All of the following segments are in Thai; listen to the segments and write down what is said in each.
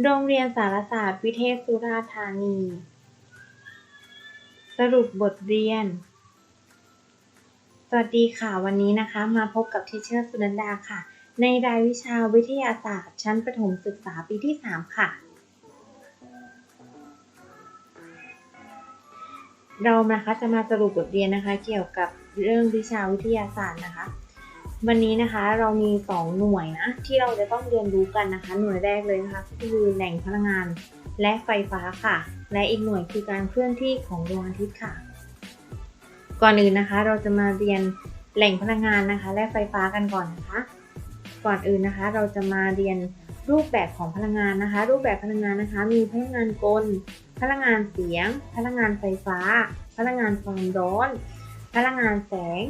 โรงเรียนสารศาสตร์วิเทศสุราษฎร์ธานี สรุปบทเรียน สวัสดีค่ะ วันนี้นะคะ มาพบกับทิเชอร์สุนันดาค่ะ ในรายวิชาวิทยาศาสตร์ ชั้นประถมศึกษาปีที่ 3 ค่ะ เรานะคะจะมาสรุปบทเรียนนะคะ เกี่ยวกับเรื่องวิชาวิทยาศาสตร์นะคะ วันนี้นะคะเรามี 2 หน่วยนะที่เราจะต้องเรียนรู้กันนะคะ หน่วยแรกเลยนะคะคือแหล่งพลังงานและไฟฟ้าค่ะ และอีกหน่วยคือการเคลื่อนที่ของดวงอาทิตย์ค่ะ ก่อนอื่นนะคะ เราจะมาเรียนแหล่งพลังงานนะคะ และไฟฟ้ากันก่อนนะคะ ก่อนอื่นนะคะ เราจะมาเรียนรูปแบบของพลังงานนะคะ รูปแบบพลังงานนะคะ มีพลังงานกล พลังงานเสียง พลังงานไฟฟ้า พลังงานความร้อน พลังงานแสง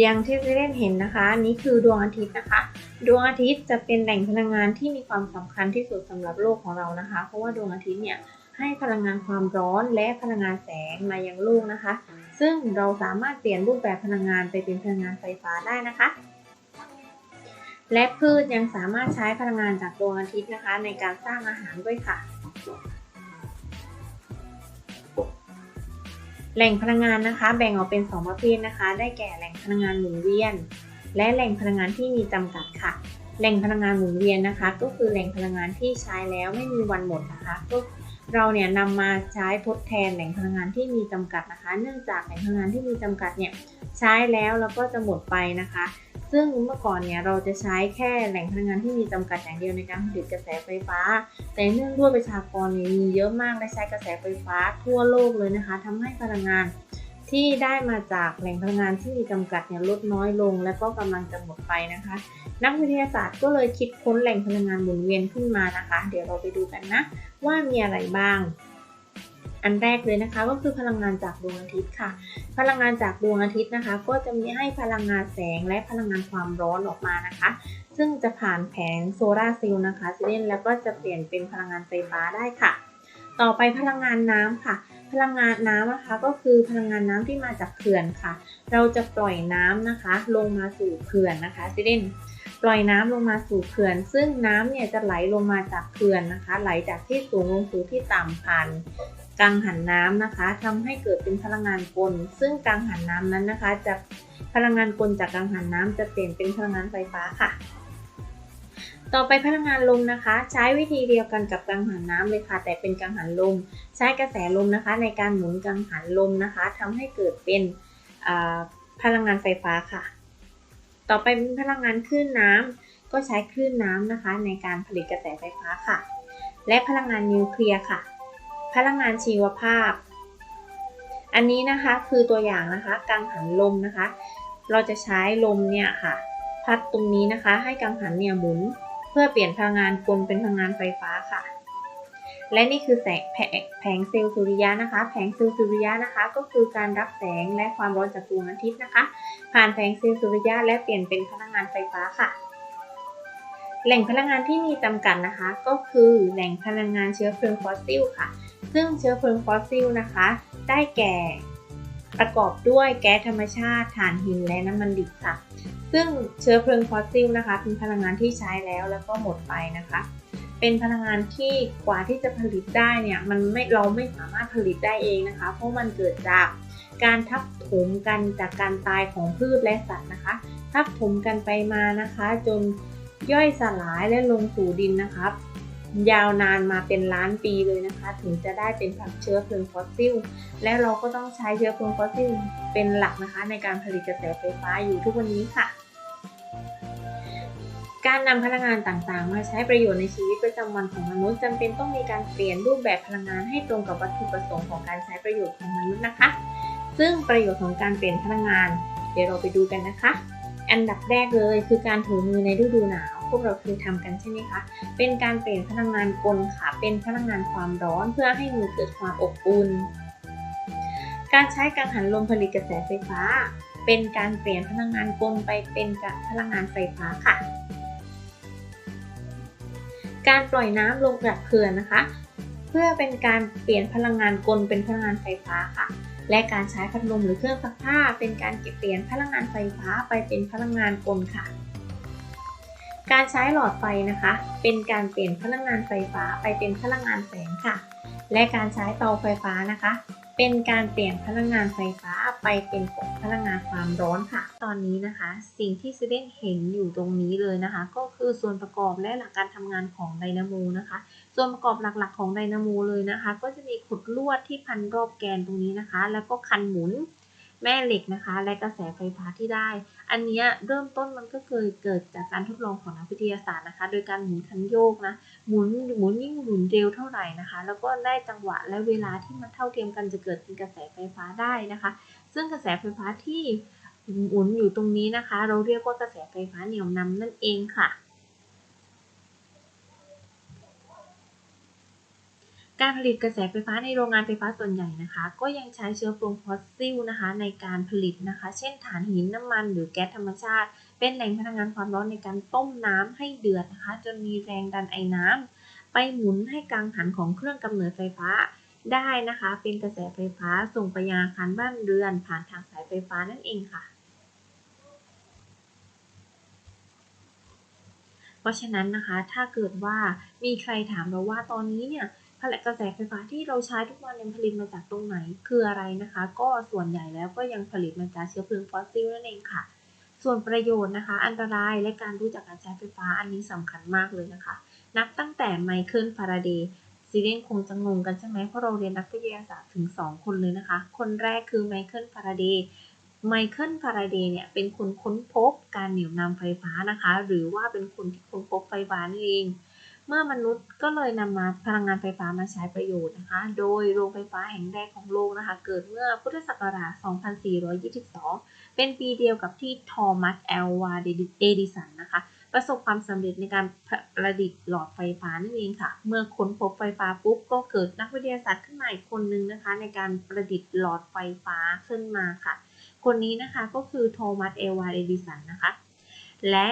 อย่างที่จะได้เห็นนะคะนี้คือดวงอาทิตย์นะคะ ดวงอาทิตย์จะเป็นแหล่งพลังงานที่มีความสำคัญที่สุดสำหรับโลกของเรานะคะ เพราะว่าดวงอาทิตย์เนี่ยให้พลังงานความร้อนและพลังงานแสงมายังโลกนะคะ ซึ่งเราสามารถเปลี่ยนรูปแบบพลังงานไปเป็นพลังงานไฟฟ้าได้นะคะ และพืชยังสามารถใช้พลังงานจากดวงอาทิตย์นะคะ ในการสร้างอาหารด้วยค่ะ แหล่งพลังงานนะคะ แบ่งออกเป็น 2 ประเภทนะคะ ได้แก่แหล่งพลังงานหมุนเวียน และแหล่งพลังงานที่มีจำกัดค่ะ แหล่งพลังงานหมุนเวียนนะคะ ก็คือแหล่งพลังงานที่ใช้แล้วไม่มีวันหมดนะคะก็เราเนี่ยนำมาใช้ทดแทนแหล่งพลังงานที่มีจำกัดนะคะ เนื่องจากแหล่งพลังงานที่มีจำกัดเนี่ยใช้แล้วแล้วก็จะหมดไปนะคะ ซึ่งเมื่อก่อนเนี่ยเราจะใช้แค่แหล่งพลังงานที่มีจำกัดอย่างเดียวในการผลิตกระแสไฟฟ้า แต่เนื่องด้วยประชากรเนี่ยมีเยอะมากและใช้กระแสไฟฟ้าทั่วโลกเลยนะคะทำให้พลังงานที่ได้มาจากแหล่งพลังงานที่มีจำกัดเนี่ยลดน้อยลง และก็กำลังจะหมดไปนะคะ นักวิทยาศาสตร์ก็เลยคิดค้นแหล่งพลังงานหมุนเวียนขึ้นมานะคะ เดี๋ยวเราไปดูกันนะ ว่ามีอะไรบ้าง อันแรกเลยนะคะก็คือพลังงานจากดวงอาทิตย์ค่ะ พลังงานจากดวงอาทิตย์นะคะ ก็จะมีให้พลังงานแสงและพลังงานความร้อนออกมานะคะ ซึ่งจะผ่านแผงโซลาร์เซลล์นะคะซิเนแล้วก็จะเปลี่ยนเป็นพลังงานไฟฟ้าได้ค่ะ ต่อไปพลังงานน้ำค่ะ พลังงานน้ำนะคะ ก็คือพลังงานน้ำที่มาจากเขื่อนค่ะ เราจะปล่อยน้ำนะคะ ลงมาสู่เขื่อนนะคะซิเนปล่อยน้ำลงมาสู่เขื่อน ซึ่งน้ำเนี่ยจะไหลลงมาจากเขื่อนนะคะ ไหลจากที่สูงลงสู่ที่ต่ำผ่าน กังหันน้ำนะคะทำให้เกิดเป็นพลังงานกล ซึ่งกังหันน้ำนั้นนะคะจะพลังงานกลจากกังหันน้ำจะเปลี่ยนเป็นพลังงานไฟฟ้าค่ะ ต่อไปพลังงานลมนะคะ ใช้วิธีเดียวกันกับกังหันน้ำเลยค่ะ แต่เป็นกังหันลม ใช้กระแสลมนะคะ ในการหมุนกังหันลมนะคะทำให้เกิดเป็นพลังงานไฟฟ้าค่ะ ต่อไปเป็นพลังงานคลื่นน้ำก็ใช้คลื่นน้ำนะคะ ในการผลิตกระแสไฟฟ้าค่ะ และพลังงานนิวเคลียร์ค่ะ พลังงานชีวภาพ อันนี้นะคะคือตัวอย่างนะคะกังหันลมนะคะ เราจะใช้ลมเนี่ยค่ะ พัดตรงนี้นะคะ ให้กังหันเนี่ยหมุน เพื่อเปลี่ยนพลังงานกลเป็นพลังงานไฟฟ้าค่ะ และนี่คือแสงแผงเซลล์สุริยะนะคะ แผงเซลล์สุริยะนะคะ ก็คือการรับแสงและความร้อนจากดวงอาทิตย์นะคะ ผ่านแผงเซลล์สุริยะและเปลี่ยนเป็นพลังงานไฟฟ้าค่ะแหล่งพลังงานที่มีจำกัดนะคะ ก็คือแหล่งพลังงานเชื้อเพลิงฟอสซิลค่ะ ซึ่งเชื้อเพลิงฟอสซิลนะคะ ได้แก่ประกอบด้วยแก๊สธรรมชาติถ่านหินและน้ำมันดิบค่ะ ซึ่งเชื้อเพลิงฟอสซิลนะคะ เป็นพลังงานที่ใช้แล้วแล้วก็หมดไปนะคะ เป็นพลังงานที่กว่าที่จะผลิตได้เนี่ยมันไม่เราไม่สามารถผลิตได้เองนะคะ เพราะมันเกิดจากการทับถมกันจากการตายของพืชและสัตว์นะคะ ทับถมกันไปมานะคะ จนย่อยสลายและลงสู่ดินนะคะ ยาวนานมาเป็นล้านปีเลยนะคะ ถึงจะได้เป็นผักเชื้อเพลิงฟอสซิล และเราก็ต้องใช้เชื้อเพลิงฟอสซิลเป็นหลักนะคะ ในการผลิตกระแสไฟฟ้าอยู่ทุกวันนี้ค่ะ การนำพลังงานต่างๆ มาใช้ประโยชน์ในชีวิตประจำวันของมนุษย์จำเป็นต้องมีการเปลี่ยนรูปแบบพลังงานให้ตรงกับวัตถุประสงค์ของการใช้ประโยชน์ของมนุษย์นะคะ ซึ่งประโยชน์ของการเปลี่ยนพลังงาน เดี๋ยวเราไปดูกันนะคะ อันดับแรกเลยคือการถูมือในฤดูหนาว พวกเราเคยทำกันใช่ไหมคะ เป็นการเปลี่ยนพลังงานกลค่ะ เป็นพลังงานความร้อนเพื่อให้มือเกิดความอบอุ่น การใช้กังหันลมผลิตกระแสไฟฟ้า เป็นการเปลี่ยนพลังงานกลไปเป็นพลังงานไฟฟ้าค่ะ การปล่อยน้ำลงจากเขื่อนนะคะ เพื่อเป็นการเปลี่ยนพลังงานกลเป็นพลังงานไฟฟ้าค่ะและการใช้พัดลมหรือเครื่องซักผ้า เป็นการเก็บเปลี่ยนพลังงานไฟฟ้าไปเป็นพลังงานกลค่ะ การใช้หลอดไฟนะคะ เป็นการเปลี่ยนพลังงานไฟฟ้าไปเป็นพลังงานแสงค่ะ และการใช้เตาไฟฟ้านะคะ เป็นการเปลี่ยนพลังงานไฟฟ้าไปเป็นพลังงานความร้อนค่ะ ตอนนี้นะคะ สิ่งที่สเดนเห็นอยู่ตรงนี้เลยนะคะ ก็คือส่วนประกอบและหลักการทำงานของไดนาโมนะคะ ส่วนประกอบหลักๆ ของไดนาโมเลยนะคะ ก็จะมีขดลวดที่พันรอบแกนตรงนี้นะคะ แล้วก็คันหมุน แม่เหล็กนะคะ และกระแสไฟฟ้าที่ได้ อันนี้เริ่มต้นมันก็เคยเกิดจากการทดลองของนักวิทยาศาสตร์นะคะ โดยการหมุนคันโยกนะ หมุนหมุนยิ่งหมุนเร็วเท่าไหร่นะคะ แล้วก็ได้จังหวะและเวลาที่มันเท่าเทียมกันจะเกิดเป็นกระแสไฟฟ้าได้นะคะ ซึ่งกระแสไฟฟ้าที่หมุนอยู่ตรงนี้นะคะ เราเรียกว่ากระแสไฟฟ้าเหนี่ยวนำนั่นเองค่ะ การผลิตกระแสไฟฟ้าในโรงงานไฟฟ้าส่วนใหญ่นะคะ ก็ยังใช้เชื้อเพลิงฟอสซิลนะคะ ในการผลิตนะคะ เช่นถ่านหินน้ำมัน หรือแก๊สธรรมชาติ เป็นแหล่งพลังงานความร้อนในการต้มน้ำให้เดือดนะคะ จนมีแรงดันไอน้ำไปหมุนให้กังหันของเครื่องกำเนิดไฟฟ้าได้นะคะ เป็นกระแสไฟฟ้าส่งไปยังอาคารบ้านเรือน ผ่านทางสายไฟฟ้านั่นเองค่ะ เพราะฉะนั้นนะคะถ้าเกิดว่ามีใครถามเราว่าตอนนี้เนี่ย ผลิตกระแสไฟฟ้าที่เราใช้ทุกวันยังผลิตมาจากตรงไหนคืออะไรนะคะ ก็ส่วนใหญ่แล้วก็ยังผลิตมาจากเชื้อเพลิงฟอสซิลนั่นเองค่ะ ส่วนประโยชน์นะคะ อันตรายและการรู้จักการใช้ไฟฟ้าอันนี้สำคัญมากเลยนะคะ นับตั้งแต่ไมเคิลฟาราเดย์ซีเรียนคงจะงงกันใช่ไหมเพราะเราเรียนนักวิทยาศาสตร์ถึง 2 คนเลยนะคะ คนแรกคือไมเคิลฟาราเดย์ไมเคิลฟาราเดย์เนี่ยเป็นคนค้นพบการเหนี่ยวนำไฟฟ้านะคะ หรือว่าเป็นคนที่ค้นพบไฟฟ้านั่นเอง เมื่อมนุษย์ก็เลยนำมาพลังงานไฟฟ้ามาใช้ประโยชน์นะคะ โดยโรงไฟฟ้าแห่งแรกของโลกนะคะ เกิดเมื่อพุทธศักราช 2422 เป็นปีเดียวกับที่ทอมัสแอลวาเอดิสันนะคะ ประสบความสำเร็จในการประดิษฐ์หลอดไฟฟ้านั่นเองค่ะ เมื่อค้นพบไฟฟ้าปุ๊บก็เกิดนักวิทยาศาสตร์ขึ้นมาอีกคนนึงนะคะ ในการประดิษฐ์หลอดไฟฟ้าขึ้นมาค่ะ คนนี้นะคะก็คือโทมัสเอลวาเอดิสันนะคะ และ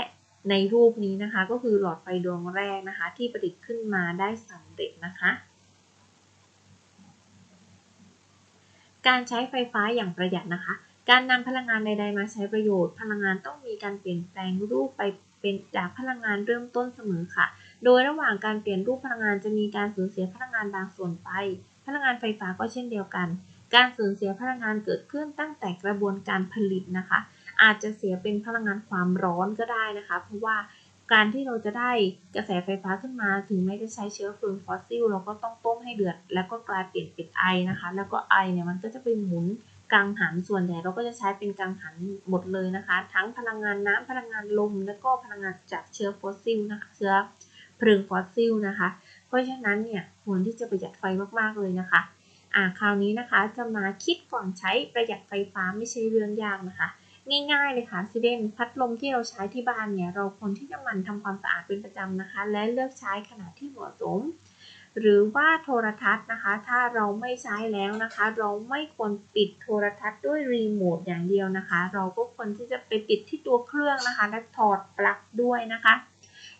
ในรูปนี้นะคะ ก็คือหลอดไฟดวงแรกนะคะ ที่ประดิษฐ์ขึ้นมาได้สำเร็จนะคะ การใช้ไฟฟ้าอย่างประหยัดนะคะ การนำพลังงานใด ๆ มาใช้ประโยชน์ พลังงานต้องมีการเปลี่ยนแปลงรูปไปเป็นจากพลังงานเริ่มต้นเสมอค่ะ โดยระหว่างการเปลี่ยนรูปพลังงานจะมีการสูญเสียพลังงานบางส่วนไป พลังงานไฟฟ้าก็เช่นเดียวกัน การสูญเสียพลังงานเกิดขึ้นตั้งแต่กระบวนการผลิตนะคะ อาจจะเสียเป็นพลังงานความร้อนก็ได้นะคะ เพราะว่าการที่เราจะได้กระแสไฟฟ้าขึ้นมาถึงแม้จะใช้เชื้อเพลิงฟอสซิลเราก็ต้องต้มให้เดือด แล้วก็กลายเปลี่ยนเป็นไอนะคะ แล้วก็ไอเนี่ยมันก็จะไปหมุนกังหันส่วนใหญ่เราก็จะใช้เป็นกังหันหมดเลยนะคะ ทั้งพลังงานน้ำพลังงานลม แล้วก็พลังงานจากเชื้อฟอสซิลนะคะเชื้อเพลิงฟอสซิลนะคะ เพราะฉะนั้นเนี่ยควรที่จะประหยัดไฟมากๆเลยนะคะอ่าคราวนี้นะคะจะมาคิดก่อนใช้ประหยัดไฟฟ้าไม่ใช่เรื่องยากนะคะ ง่ายๆเลยค่ะซิเดนพัดลมที่เราใช้ที่บ้านเนี่ยเราควรที่จะหมั่นทำความสะอาดเป็นประจำนะคะ และเลือกใช้ขนาดที่เหมาะสม หรือว่าโทรทัศน์นะคะ ถ้าเราไม่ใช้แล้วนะคะ เราไม่ควรปิดโทรทัศน์ด้วยรีโมทอย่างเดียวนะคะ เราก็ควรที่จะไปปิดที่ตัวเครื่องนะคะ และถอดปลั๊กด้วยนะคะ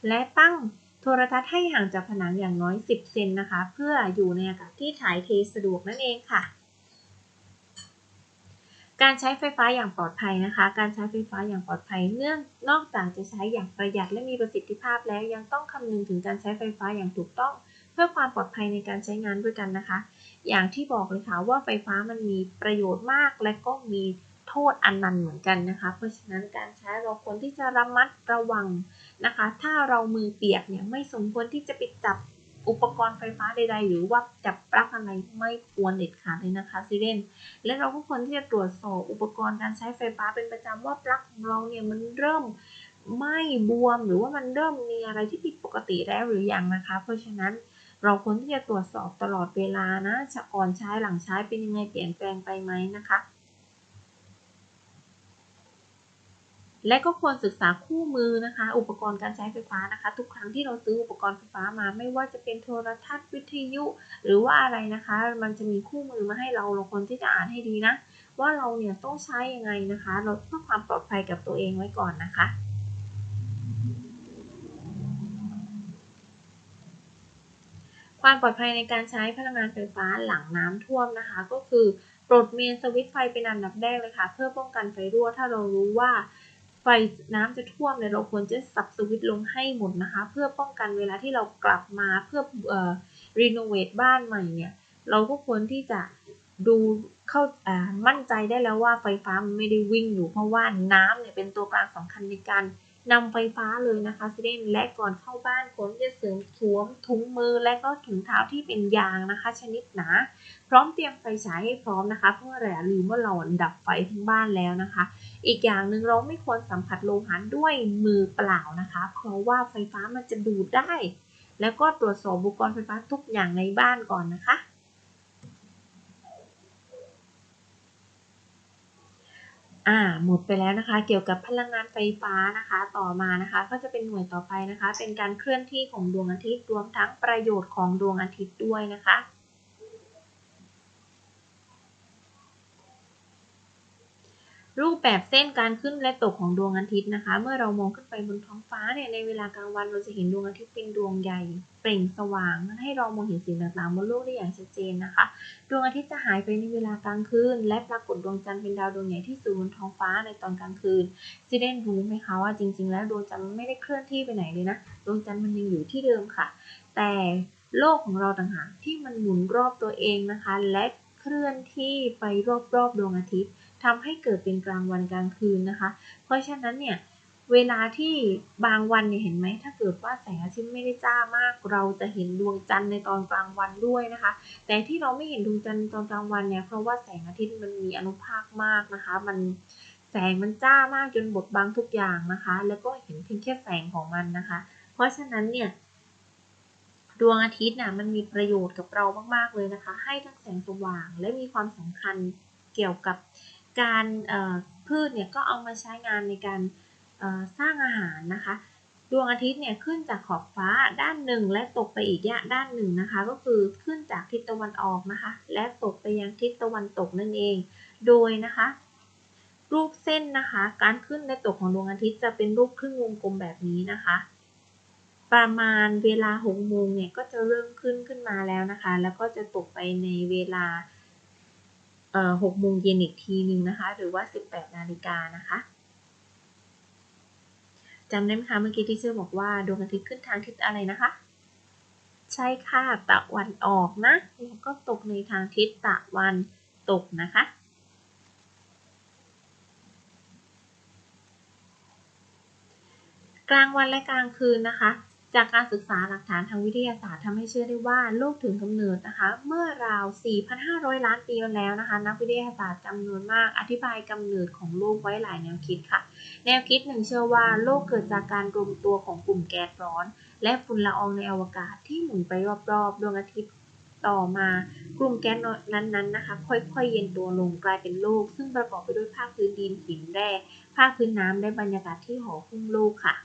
และตั้งโทรทัศน์ให้ห่างจากผนังอย่างน้อย 10 เซนนะคะ เพื่ออยู่ในอากาศที่ถ่ายเทสะดวกนั่นเองค่ะ การใช้ไฟฟ้าอย่างปลอดภัยนะคะ การใช้ไฟฟ้าอย่างปลอดภัย เนื่องนอกจากจะใช้อย่างประหยัดและมีประสิทธิภาพแล้วยังต้องคำนึงถึงการใช้ไฟฟ้าอย่างถูกต้อง เพื่อความปลอดภัยในการใช้งานด้วยกันนะคะ อย่างที่บอกเลยค่ะว่าไฟฟ้ามันมีประโยชน์มาก และก็มีโทษอันนันเหมือนกันนะคะ เพราะฉะนั้นการใช้เราควรที่จะระมัดระวังนะคะ ถ้าเรามือเปียกเนี่ยไม่สมควรที่จะไปจับ อุปกรณ์ไฟฟ้าใด ๆ หรือว่าจับปลั๊กอะไรไม่ควรเด็ดขาดเลยนะคะซิเดนและเราก็ควรที่จะตรวจสอบอุปกรณ์การใช้ไฟฟ้าเป็นประจำว่าปลั๊กของเราเนี่ยมันเริ่มไหม้บวมหรือว่ามันเริ่มมีอะไรที่ผิดปกติแล้วหรือยังนะคะ เพราะฉะนั้นเราควรที่จะตรวจสอบตลอดเวลานะจะก่อนใช้หลังใช้เป็นยังไงเปลี่ยนแปลงไปไหมนะคะ และก็ควรศึกษาคู่มือนะคะ อุปกรณ์การใช้ไฟฟ้านะคะ ทุกครั้งที่เราซื้ออุปกรณ์ไฟฟ้ามาไม่ว่าจะเป็นโทรทัศน์วิทยุ หรือว่าอะไรนะคะ มันจะมีคู่มือมาให้เราเราควรที่จะอ่านให้ดีนะ ว่าเราเนี่ยต้องใช้ยังไงนะคะ เราเพื่อความปลอดภัยกับตัวเองไว้ก่อนนะคะความปลอดภัยในการใช้พลังงานไฟฟ้าหลังน้ำท่วมนะคะ ก็คือปลดเมนสวิตช์ไฟเป็นอันดับแรกเลยค่ะ เพื่อป้องกันไฟรั่วถ้าเรารู้ว่า ไฟน้ำจะท่วมเนี่ยเราควรจะสับสวิตช์ลงให้หมดนะคะ เพื่อป้องกันเวลาที่เรากลับมาเพื่อเอ่อรีโนเวทบ้านใหม่เนี่ย เราก็ควรที่จะดูเข้าอ่ามั่นใจได้แล้วว่าไฟฟ้ามันไม่ได้วิ่งอยู่เพราะว่าน้ำเนี่ยเป็นตัวกลางสำคัญในการ นำไฟฟ้าเลยนะคะซิเดนและก่อนเข้าบ้านควรจะเสริมสวมถุงมือและก็ถุงเท้าที่เป็นยางนะคะ ชนิดหนา พร้อมเตรียมไฟฉายให้พร้อมนะคะ เพราะว่าอย่าลืมว่าเราดับไฟทั้งบ้านแล้วนะคะ อีกอย่างหนึ่งเราไม่ควรสัมผัสโลหะด้วยมือเปล่านะคะ เพราะว่าไฟฟ้ามันจะดูดได้ แล้วก็ตรวจสอบอุปกรณ์ไฟฟ้าทุกอย่างในบ้านก่อนนะคะ อ่าหมดไปแล้วนะคะ เกี่ยวกับพลังงานไฟฟ้านะคะ ต่อมานะคะ ก็จะเป็นหน่วยต่อไปนะคะ เป็นการเคลื่อนที่ของดวงอาทิตย์รวมทั้งประโยชน์ของดวงอาทิตย์ด้วยนะคะ รูปแบบเส้นการขึ้นและตกของดวงอาทิตย์นะคะ เมื่อเรามองขึ้นไปบนท้องฟ้าเนี่ยในเวลากลางวันเราจะเห็นดวงอาทิตย์เป็นดวงใหญ่เปล่งสว่างให้เรามองเห็นสิ่งต่างๆบนโลกได้อย่างชัดเจนนะคะ ดวงอาทิตย์จะหายไปในเวลากลางคืน และปรากฏดวงจันทร์เป็นดาวดวงใหญ่ที่สูงบนท้องฟ้าในตอนกลางคืนซิเดนรู้ไหมคะว่าจริง ๆ แล้วดวงจันทร์ไม่ได้เคลื่อนที่ไปไหนเลยนะดวงจันทร์มันยังอยู่ที่เดิมค่ะ แต่โลกของเราต่างหากที่มันหมุนรอบตัวเองนะคะ และเคลื่อนที่ไปรอบๆดวงอาทิตย์ ทำให้เกิดเป็นกลางวันกลางคืนนะคะ เพราะฉะนั้นเนี่ยเวลาที่บางวันเนี่ยเห็นไหมถ้าเกิดว่าแสงอาทิตย์ไม่ได้จ้ามาก เราจะเห็นดวงจันทร์ในตอนกลางวันด้วยนะคะ แต่ที่เราไม่เห็นดวงจันทร์ตอนกลางวันเนี่ยเพราะว่าแสงอาทิตย์มันมีอนุภาคมากนะคะ มันแสงมันจ้ามากจนบดบังทุกอย่างนะคะ แล้วก็เห็นเพียงแค่แสงของมันนะคะ เพราะฉะนั้นเนี่ยดวงอาทิตย์น่ะมันมีประโยชน์กับเรามากๆเลยนะคะ ให้ทั้งแสงสว่างและมีความสำคัญเกี่ยวกับ การพืชเนี่ยก็เอามาใช้งานในการสร้างอาหารนะคะ ดวงอาทิตย์เนี่ยขึ้นจากขอบฟ้าด้านหนึ่งและตกไปอีกด้านหนึ่งนะคะ ก็คือขึ้นจากทิศตะวันออกนะคะ และตกไปยังทิศตะวันตกนั่นเอง โดยนะคะ รูปเส้นนะคะ การขึ้นและตกของดวงอาทิตย์จะเป็นรูปครึ่งวงกลมแบบนี้นะคะประมาณเวลาหกโมงเนี่ยก็จะเริ่มขึ้นขึ้นมาแล้วนะคะ แล้วก็จะตกไปในเวลา หกโมงเย็นอีกทีหนึ่งนะคะ หรือว่า 18 นาฬิกานะคะจำได้ไหมคะเมื่อกี้ที่เชื่อบอกว่าดวงอาทิตย์ขึ้นทางทิศอะไรนะคะ ใช่ค่ะตะวันออกนะแล้วก็ตกในทางทิศตะวันตกนะคะกลางวันและกลางคืนนะคะ จากการศึกษาหลักฐานทางวิทยาศาสตร์ทำให้เชื่อได้ว่าโลกถึงกำเนิดนะคะ เมื่อราว 4,500 ล้านปีมาแล้วนะคะ นักวิทยาศาสตร์จำนวนมากอธิบายกำเนิดของโลกไว้หลายแนวคิดค่ะ แนวคิดหนึ่งเชื่อว่าโลกเกิดจากการรวมตัวของกลุ่มแก๊สร้อน และฝุ่นละอองในอวกาศที่หมุนไปรอบๆดวงอาทิตย์ต่อมากลุ่มแก๊สนั้นๆนะคะ ค่อยๆ เย็นตัวลงกลายเป็นโลก ซึ่งประกอบไปด้วยภาคพื้นดินหินแร่ภาคพื้นน้ำและบรรยากาศที่ห่อหุ้มโลกค่ะ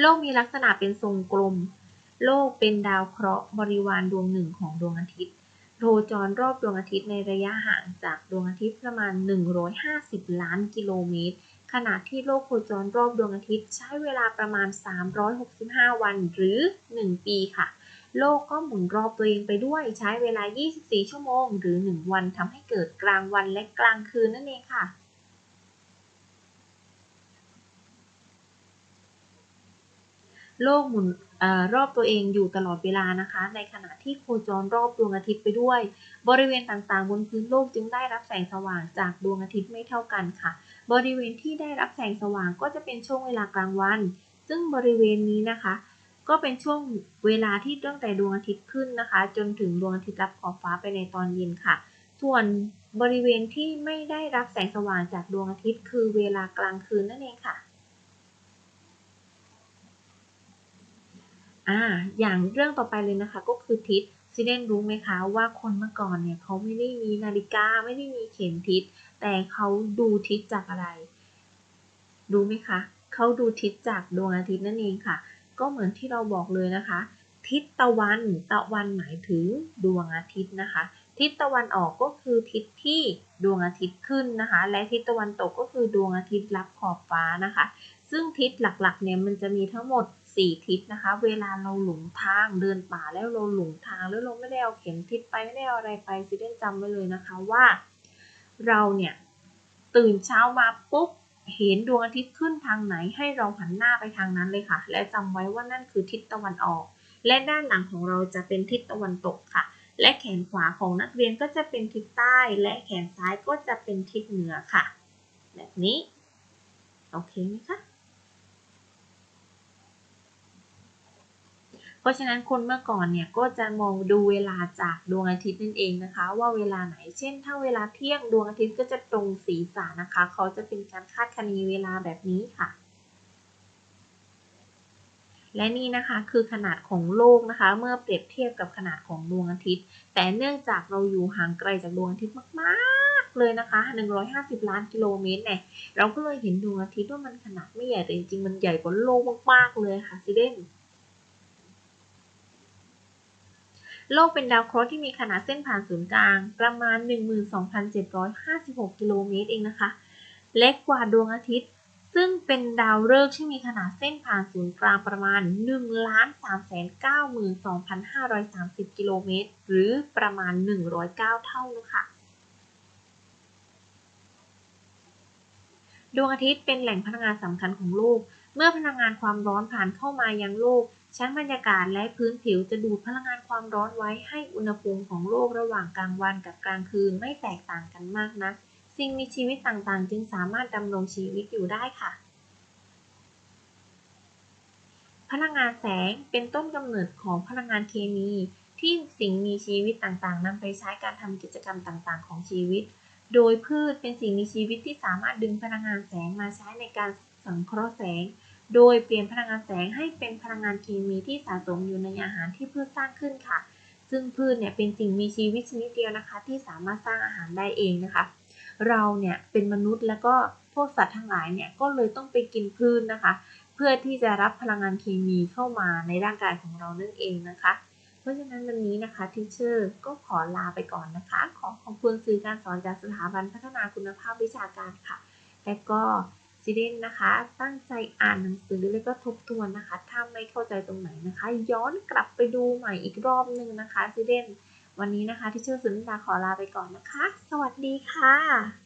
โลกมีลักษณะเป็นทรงกลม โลกเป็นดาวเคราะห์บริวารดวงหนึ่งของดวงอาทิตย์ โคจรรอบดวงอาทิตย์ในระยะห่างจากดวงอาทิตย์ประมาณ 150 ล้านกิโลเมตร ขณะที่โลกโคจรรอบดวงอาทิตย์ใช้เวลาประมาณ 365 วันหรือ 1 ปีค่ะโลกก็หมุนรอบตัวเองไปด้วยใช้เวลา 24 ชั่วโมง หรือ 1 วันทำให้เกิดกลางวันและกลางคืนนั่นเองค่ะ โลกหมุนอรอบตัวเองอยู่ตลอดเวลานะคะ ในขณะที่โคจรรอบดวงอาทิตย์ไปด้วย บริเวณต่างๆ บนพื้นโลกจึงได้รับแสงสว่างจากดวงอาทิตย์ไม่เท่ากันค่ะ บริเวณที่ได้รับแสงสว่างก็จะเป็นช่วงเวลากลางวัน ซึ่งบริเวณนี้นะคะ ก็เป็นช่วงเวลาที่ตั้งแต่ดวงอาทิตย์ขึ้นนะคะ จนถึงดวงอาทิตย์รับขอบฟ้าไปในตอนเย็นค่ะ ส่วนบริเวณที่ไม่ได้รับแสงสว่างจากดวงอาทิตย์ คือเวลากลางคืนนั่นเองค่ะ อ่าอย่างเรื่องต่อไปเลยนะคะก็คือทิศซิเดนรู้ไหมคะว่าคนเมื่อก่อนเนี่ยเขาไม่ได้มีนาฬิกาไม่ได้มีเข็มทิศ แต่เขาดูทิศจากอะไร รู้ไหมคะเขาดูทิศจากดวงอาทิตย์นั่นเองค่ะ ก็เหมือนที่เราบอกเลยนะคะ ทิศตะวันตะวันหมายถึงดวงอาทิตย์นะคะ ทิศตะวันออกก็คือทิศที่ดวงอาทิตย์ขึ้นนะคะ และทิศตะวันตกก็คือดวงอาทิตย์รับขอบฟ้านะคะ ซึ่งทิศหลักๆเนี่ยมันจะมีทั้งหมด สี่ทิศนะคะ เวลาเราหลงทางเดินป่าแล้วเราหลงทางแล้วเราไม่ได้เอาเข็มทิศไปไม่ได้เอาอะไรไปซิเดนจำไว้เลยนะคะว่า เราเนี่ยตื่นเช้ามาปุ๊บเห็นดวงอาทิตย์ขึ้นทางไหนให้เราหันหน้าไปทางนั้นเลยค่ะ และจำไว้ว่านั่นคือทิศตะวันออก และด้านหลังของเราจะเป็นทิศตะวันตกค่ะ และแขนขวาของนักเรียนก็จะเป็นทิศใต้ และแขนซ้ายก็จะเป็นทิศเหนือค่ะ แบบนี้ โอเคไหมคะ เพราะฉะนั้นคนเมื่อก่อนเนี่ยก็จะมองดูเวลาจากดวงอาทิตย์นั่นเองนะคะ ว่าเวลาไหน เช่น ถ้าเวลาเที่ยงดวงอาทิตย์ก็จะตรงศีรษะนะคะ เขาจะเป็นการคาดคะเนเวลาแบบนี้ค่ะ และนี่นะคะคือขนาดของโลกนะคะ เมื่อเปรียบเทียบกับขนาดของดวงอาทิตย์ แต่เนื่องจากเราอยู่ห่างไกลจากดวงอาทิตย์มากๆเลยนะคะ 150 ล้านกิโลเมตรเนี่ยเราก็เลยเห็นดวงอาทิตย์ว่ามันขนาดไม่ใหญ่แต่จริงๆมันใหญ่กว่าโลกมากๆเลยค่ะซิเดน โลกเป็นดาวเคราะห์ที่มีขนาดเส้นผ่านศูนย์กลาง ประมาณ 12,756 กิโลเมตรเองนะคะ เล็กกว่าดวงอาทิตย์ ซึ่งเป็นดาวฤกษ์ที่มีขนาดเส้นผ่านศูนย์กลางประมาณ 1,392,530 กิโลเมตร หรือประมาณ 109 เท่านะคะดวงอาทิตย์เป็นแหล่งพลังงานสำคัญของโลก เมื่อพลังงานความร้อนผ่านเข้ามายังโลก ชั้นบรรยากาศและพื้นผิวจะดูดพลังงานความร้อนไว้ให้อุณหภูมิของโลกระหว่างกลางวันกับกลางคืนไม่แตกต่างกันมากนัก สิ่งมีชีวิตต่างๆ จึงสามารถดำรงชีวิตอยู่ได้ค่ะ พลังงานแสงเป็นต้นกำเนิดของพลังงานเคมี ที่สิ่งมีชีวิตต่างๆนำไปใช้การทำกิจกรรมต่างๆ ของชีวิต โดยพืชเป็นสิ่งมีชีวิตที่สามารถดึงพลังงานแสงมาใช้ในการสังเคราะห์แสง โดยเปลี่ยนพลังงานแสงให้เป็นพลังงานเคมีที่สะสมอยู่ในอาหารที่พืชสร้างขึ้นค่ะ ซึ่งพืชเนี่ยเป็นสิ่งมีชีวิตชนิดเดียวนะคะ ที่สามารถสร้างอาหารได้เองนะคะ เราเนี่ยเป็นมนุษย์แล้วก็พวกสัตว์ทั้งหลายเนี่ยก็เลยต้องไปกินพืชนะคะ เพื่อที่จะรับพลังงานเคมีเข้ามาในร่างกายของเรานั่นเองนะคะ เพราะฉะนั้นวันนี้นะคะทิเชอร์ก็ขอลาไปก่อนนะคะ ขอขอบคุณสื่อการสอนจากสถาบันพัฒนาคุณภาพวิชาการค่ะ และก็ ซีเดนนะคะ ตั้งใจอ่านหนังสือแล้วก็ทบทวนนะคะ ถ้าไม่เข้าใจตรงไหนนะคะ ย้อนกลับไปดูใหม่อีกรอบหนึ่งนะคะซีเดนวันนี้นะคะทิเชื่อสุนิดาขอลาไปก่อนนะคะ สวัสดีค่ะ